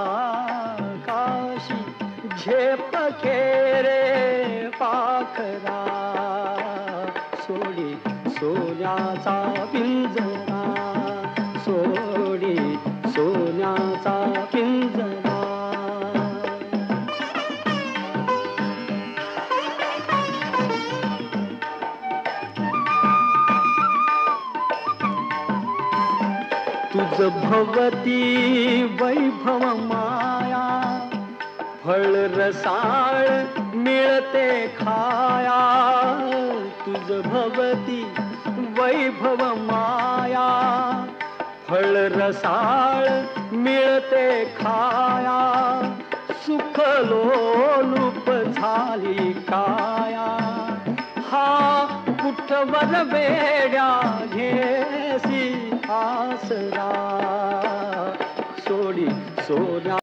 काशी झेप खेरे पाखरा. सोडी सोन्याचा पिंजरा सोडी तुझ भवती वैभव माया फळ रसाळ मिळते खाया. तुझ भवती वैभव माया फळ रसाळ मिळते खाया. सुख लोलूप झाली काया. हा कुठवर वेड्या घे आसरा सोडी सोन्या